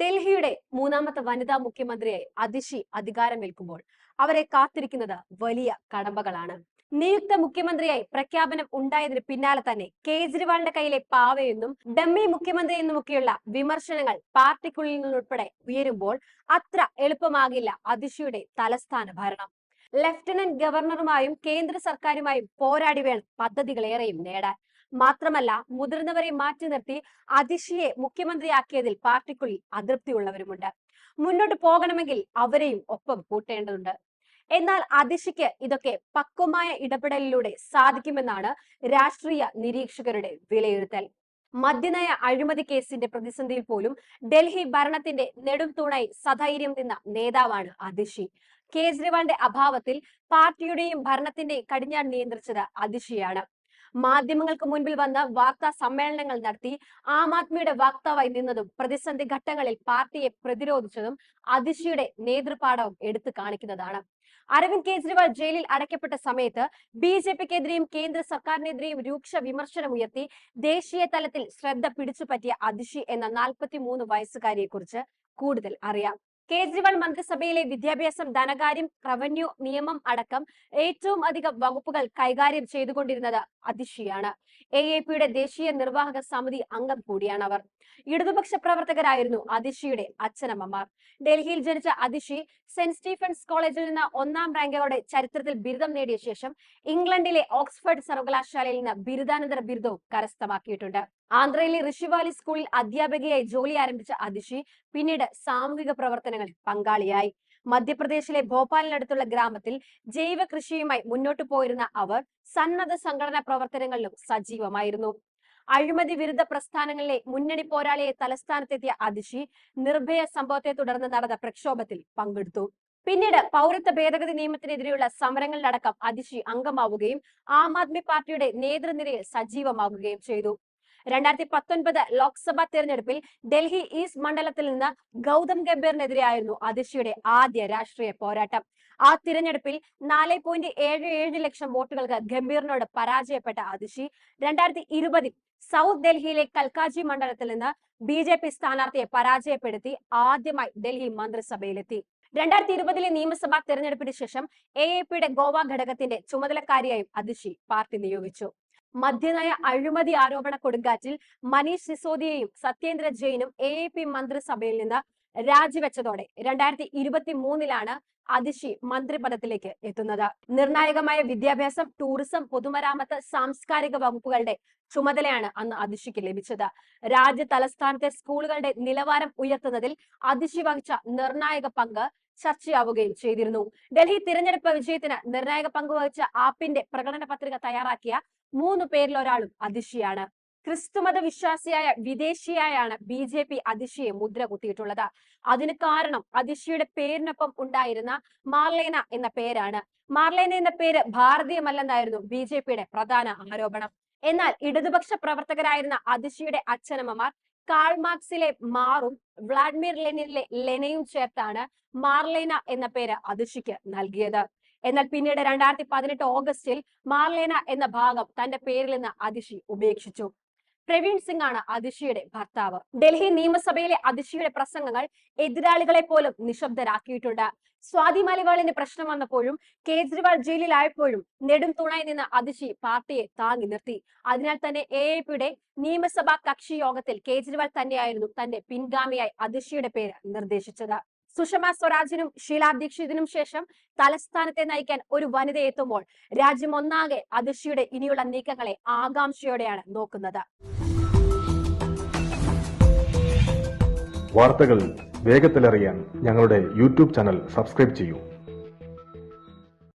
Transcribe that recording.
ഡൽഹിയുടെ മൂന്നാമത്തെ വനിതാ മുഖ്യമന്ത്രിയായി അതിഷി അധികാരമേൽക്കുമ്പോൾ അവരെ കാത്തിരിക്കുന്നത് വലിയ കടമ്പകളാണ്. നിയുക്ത മുഖ്യമന്ത്രിയായി പ്രഖ്യാപനം ഉണ്ടായതിന് പിന്നാലെ തന്നെ കേജ്രിവാളിന്റെ കയ്യിലെ പാവയെന്നും ഡമ്മി മുഖ്യമന്ത്രി എന്നുമൊക്കെയുള്ള വിമർശനങ്ങൾ പാർട്ടിക്കുള്ളിൽ നിന്നുൾപ്പെടെ ഉയരുമ്പോൾ അത്ര എളുപ്പമാകില്ല അതിഷിയുടെ തലസ്ഥാന ഭരണം. ലഫ്റ്റനന്റ് ഗവർണറുമായും കേന്ദ്ര സർക്കാരുമായും പോരാടി വേണം പദ്ധതികളേറെയും നേടാൻ. മാത്രമല്ല മുതിർന്നവരെ മാറ്റി നിർത്തി അതിഷിയെ മുഖ്യമന്ത്രിയാക്കിയതിൽ പാർട്ടിക്കുള്ളിൽ അതൃപ്തിയുള്ളവരുമുണ്ട്. മുന്നോട്ട് പോകണമെങ്കിൽ അവരെയും ഒപ്പം കൂട്ടേണ്ടതുണ്ട്. എന്നാൽ അതിഷിക്ക് ഇതൊക്കെ പക്വമായ ഇടപെടലിലൂടെ സാധിക്കുമെന്നാണ് രാഷ്ട്രീയ നിരീക്ഷകരുടെ വിലയിരുത്തൽ. മദ്യനയ അഴിമതി കേസിന്റെ പ്രതിസന്ധിയിൽ പോലും ഡൽഹി ഭരണത്തിന്റെ നെടും തൂണായി സധൈര്യം നിന്ന നേതാവാണ് അതിഷി കേജ്രിവാളിന്റെ അഭാവത്തിൽ പാർട്ടിയുടെയും ഭരണത്തിന്റെയും കടിഞ്ഞാൺ നിയന്ത്രിച്ചത് അതിശയാണ്. മാധ്യമങ്ങൾക്ക് മുൻപിൽ വന്ന് വാർത്താ സമ്മേളനങ്ങൾ നടത്തി ആം ആദ്മിയുടെ വക്താവായി നിന്നതും പ്രതിസന്ധി ഘട്ടങ്ങളിൽ പാർട്ടിയെ പ്രതിരോധിച്ചതും അതിശയുടെ നേതൃപാഠവും എടുത്തു കാണിക്കുന്നതാണ്. അരവിന്ദ് കെജ്രിവാൾ ജയിലിൽ അടയ്ക്കപ്പെട്ട സമയത്ത് ബി ജെ പിക്കെതിരെയും കേന്ദ്ര സർക്കാരിനെതിരെയും രൂക്ഷ വിമർശനമുയർത്തി ദേശീയ തലത്തിൽ ശ്രദ്ധ പിടിച്ചുപറ്റിയ അതിശി എന്ന നാൽപ്പത്തി മൂന്ന് വയസ്സുകാരിയെ കുറിച്ച് കൂടുതൽ അറിയാം. കേജ്രിവാൾ മന്ത്രിസഭയിലെ വിദ്യാഭ്യാസം ധനകാര്യം റവന്യൂ നിയമം അടക്കം ഏറ്റവും അധികം വകുപ്പുകൾ കൈകാര്യം ചെയ്തുകൊണ്ടിരുന്നത് അതിഷിയാണ് എ എ പിയുടെ ദേശീയ നിർവാഹക സമിതി അംഗം കൂടിയാണ് അവർ ഇടതുപക്ഷ പ്രവർത്തകരായിരുന്നു അതിഷിയുടെ അച്ഛനമ്മമാർ. ഡൽഹിയിൽ ജനിച്ച അതിഷി സെന്റ് സ്റ്റീഫൻസ് കോളേജിൽ നിന്ന് ഒന്നാം റാങ്കോടെ ചരിത്രത്തിൽ ബിരുദം നേടിയ ശേഷം ഇംഗ്ലണ്ടിലെ ഓക്സ്ഫോർഡ് സർവകലാശാലയിൽ നിന്ന് ബിരുദാനന്തര ബിരുദവും കരസ്ഥമാക്കിയിട്ടുണ്ട്. ആന്ധ്രയിലെ ഋഷിവാലി സ്കൂളിൽ അധ്യാപികയായി ജോലി ആരംഭിച്ച അതിഷി പിന്നീട് സാമൂഹിക പ്രവർത്തനങ്ങളിൽ പങ്കാളിയായി. മധ്യപ്രദേശിലെ ഭോപ്പാലിനടുത്തുള്ള ഗ്രാമത്തിൽ ജൈവ കൃഷിയുമായി മുന്നോട്ടു പോയിരുന്ന അവർ സന്നദ്ധ സംഘടനാ പ്രവർത്തനങ്ങളിലും സജീവമായിരുന്നു. അഴിമതി വിരുദ്ധ പ്രസ്ഥാനങ്ങളിലെ മുന്നണി പോരാളിയെ തലസ്ഥാനത്തെത്തിയ അതിഷി നിർഭയ സംഭവത്തെ തുടർന്ന് നടന്ന പ്രക്ഷോഭത്തിൽ പങ്കെടുത്തു. പിന്നീട് പൗരത്വ ഭേദഗതി നിയമത്തിനെതിരെയുള്ള സമരങ്ങളിലടക്കം അതിഷി അംഗമാവുകയും ആം ആദ്മി പാർട്ടിയുടെ നേതൃനിരയിൽ സജീവമാകുകയും ചെയ്തു. രണ്ടായിരത്തി പത്തൊൻപത് ലോക്സഭാ തെരഞ്ഞെടുപ്പിൽ ഡൽഹി ഈസ്റ്റ് മണ്ഡലത്തിൽ നിന്ന് ഗൗതം ഗംഭീറിനെതിരെയായിരുന്നു അതിഷിയുടെ ആദ്യ രാഷ്ട്രീയ പോരാട്ടം. ആ തിരഞ്ഞെടുപ്പിൽ നാല് പോയിന്റ് ഏഴ് ഏഴ് ലക്ഷം വോട്ടുകൾക്ക് ഗംഭീറിനോട് പരാജയപ്പെട്ട അതിഷി രണ്ടായിരത്തി ഇരുപതിൽ സൗത്ത് ഡൽഹിയിലെ കൽക്കാജി മണ്ഡലത്തിൽ നിന്ന് ബി ജെ പി സ്ഥാനാർത്ഥിയെ പരാജയപ്പെടുത്തി ആദ്യമായി ഡൽഹി മന്ത്രിസഭയിലെത്തി. രണ്ടായിരത്തി ഇരുപതിലെ നിയമസഭാ തെരഞ്ഞെടുപ്പിന് ശേഷം എ എ പിയുടെ ഗോവ ഘടകത്തിന്റെ ചുമതലക്കാരിയായും അതിഷി പാർട്ടി നിയോഗിച്ചു. മദ്യനയ അഴിമതി ആരോപണ കൊടുങ്കാറ്റിൽ മനീഷ് സിസോദിയയും സത്യേന്ദ്ര ജെയിനും എ പി മന്ത്രിസഭയിൽ നിന്ന് രാജിവെച്ചതോടെ രണ്ടായിരത്തി ഇരുപത്തി മൂന്നിലാണ് അതിഷി മന്ത്രിപദത്തിലേക്ക് എത്തുന്നത്. നിർണായകമായ വിദ്യാഭ്യാസം ടൂറിസം പൊതുമരാമത്ത് സാംസ്കാരിക വകുപ്പുകളുടെ ചുമതലയാണ് അന്ന് അതിഷിക്ക് ലഭിച്ചത്. രാജ്യ തലസ്ഥാനത്തെ സ്കൂളുകളുടെ നിലവാരം ഉയർത്തുന്നതിൽ അതിഷി വഹിച്ച നിർണായക പങ്ക് ചർച്ചയാവുകയും ചെയ്തിരുന്നു. ഡൽഹി തിരഞ്ഞെടുപ്പ് വിജയത്തിന് നിർണായക പങ്ക് വഹിച്ച ആപ്പിന്റെ പ്രകടന പത്രിക തയ്യാറാക്കിയ മൂന്ന് പേരിൽ ഒരാളും അതിഷിയാണ് ക്രിസ്തുമത വിശ്വാസിയായ വിദേശിയായാണ് ബി ജെ പി അതിഷിയെ മുദ്ര കുത്തിയിട്ടുള്ളത്. അതിന് കാരണം അതിഷിയുടെ പേരിനൊപ്പം ഉണ്ടായിരുന്ന മാർലേന എന്ന പേരാണ്. മാർലേന എന്ന പേര് ഭാരതീയമല്ലെന്നായിരുന്നു ബി ജെ പിയുടെ പ്രധാന ആരോപണം. എന്നാൽ ഇടതുപക്ഷ പ്രവർത്തകരായിരുന്ന അതിഷിയുടെ അച്ഛനമ്മമാർ കാൾ മാർക്സിലെ മാറും വ്ളാഡിമിർ ലെനിനിലെ ലെനയും ചേർത്താണ് മാർലേന എന്ന പേര് അതിഷിക്ക് നൽകിയത്. എന്നാൽ പിന്നീട് രണ്ടായിരത്തി പതിനെട്ട് ഓഗസ്റ്റിൽ മാർലേന എന്ന ഭാഗം തന്റെ പേരിൽ നിന്ന് അതിഷി ഉപേക്ഷിച്ചു. പ്രവീൺ സിംഗ് ആണ് അതിഷിയുടെ ഭർത്താവ്. ഡൽഹി നിയമസഭയിലെ അതിഷിയുടെ പ്രസംഗങ്ങൾ എതിരാളികളെ പോലും നിശബ്ദരാക്കിയിട്ടുണ്ട്. സ്വാതി മലിവാളിന് പ്രശ്നം വന്നപ്പോഴും കേജ്രിവാൾ ജയിലിലായപ്പോഴും നെടും തുണായി നിന്ന അതിഷി പാർട്ടിയെ താങ്ങി നിർത്തി. അതിനാൽ തന്നെ എ എ പിയുടെ നിയമസഭാ കക്ഷി യോഗത്തിൽ കേജ്രിവാൾ തന്നെയായിരുന്നു തന്റെ പിൻഗാമിയായി അതിഷിയുടെ പേര് നിർദ്ദേശിച്ചത്. സുഷമ സ്വരാജിനും ഷീലാ ദീക്ഷിതിനും ശേഷം തലസ്ഥാനത്തെ നയിക്കാൻ ഒരു വനിത എത്തുമ്പോൾ രാജ്യം ഒന്നാകെ അതിഷിയുടെ ഇനിയുള്ള നീക്കങ്ങളെ ആകാംക്ഷയോടെയാണ് നോക്കുന്നത്. വാർത്തകൾ വേഗത്തിലറിയാൻ ഞങ്ങളുടെ യൂട്യൂബ് ചാനൽ സബ്സ്ക്രൈബ് ചെയ്യൂ.